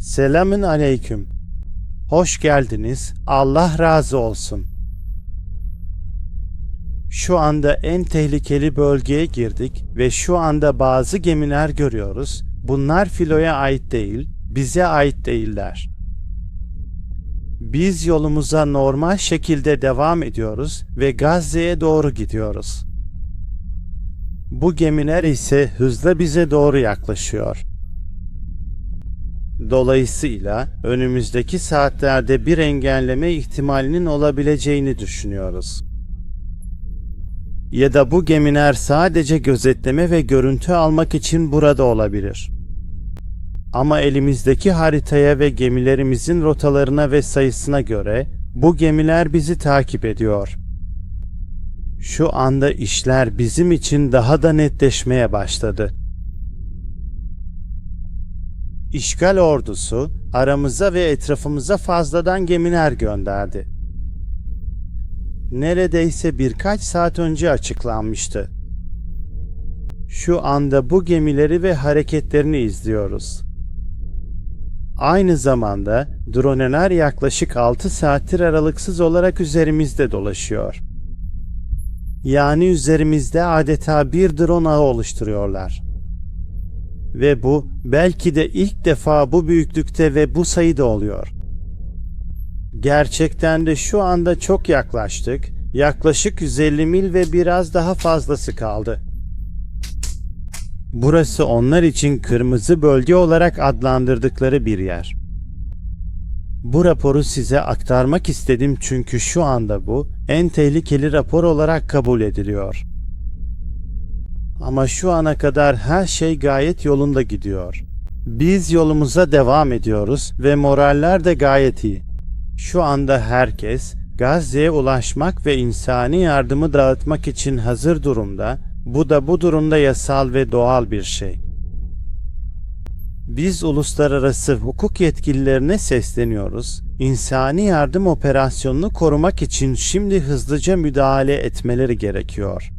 Selamün aleyküm. Hoş geldiniz. Allah razı olsun. Şu anda en tehlikeli bölgeye girdik ve şu anda bazı gemiler görüyoruz. Bunlar filoya ait değil, bize ait değiller. Biz yolumuza normal şekilde devam ediyoruz ve Gazze'ye doğru gidiyoruz. Bu gemiler ise hızla bize doğru yaklaşıyor. Dolayısıyla önümüzdeki saatlerde bir engelleme ihtimalinin olabileceğini düşünüyoruz. Ya da bu gemiler sadece gözetleme ve görüntü almak için burada olabilir. Ama elimizdeki haritaya ve gemilerimizin rotalarına ve sayısına göre bu gemiler bizi takip ediyor. Şu anda işler bizim için daha da netleşmeye başladı. İşgal ordusu aramıza ve etrafımıza fazladan gemiler gönderdi. Neredeyse birkaç saat önce açıklanmıştı. Şu anda bu gemileri ve hareketlerini izliyoruz. Aynı zamanda droneler yaklaşık 6 saattir aralıksız olarak üzerimizde dolaşıyor. Yani üzerimizde adeta bir drone ağı oluşturuyorlar. Ve bu belki de ilk defa bu büyüklükte ve bu sayıda oluyor. Gerçekten de şu anda çok yaklaştık. Yaklaşık 150 mil ve biraz daha fazlası kaldı. Burası onlar için kırmızı bölge olarak adlandırdıkları bir yer. Bu raporu size aktarmak istedim çünkü şu anda bu en tehlikeli rapor olarak kabul ediliyor. Ama şu ana kadar her şey gayet yolunda gidiyor. Biz yolumuza devam ediyoruz ve moraller de gayet iyi. Şu anda herkes Gazze'ye ulaşmak ve insani yardımı dağıtmak için hazır durumda. Bu da bu durumda yasal ve doğal bir şey. Biz uluslararası hukuk yetkililerine sesleniyoruz. İnsani yardım operasyonunu korumak için şimdi hızlıca müdahale etmeleri gerekiyor.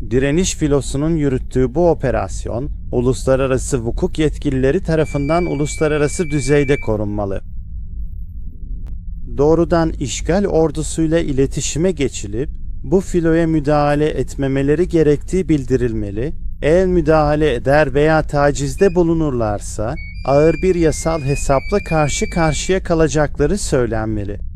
Direniş filosunun yürüttüğü bu operasyon, uluslararası hukuk yetkilileri tarafından uluslararası düzeyde korunmalı. Doğrudan işgal ordusuyla iletişime geçilip bu filoya müdahale etmemeleri gerektiği bildirilmeli. Eğer müdahale eder veya tacizde bulunurlarsa ağır bir yasal hesapla karşı karşıya kalacakları söylenmeli.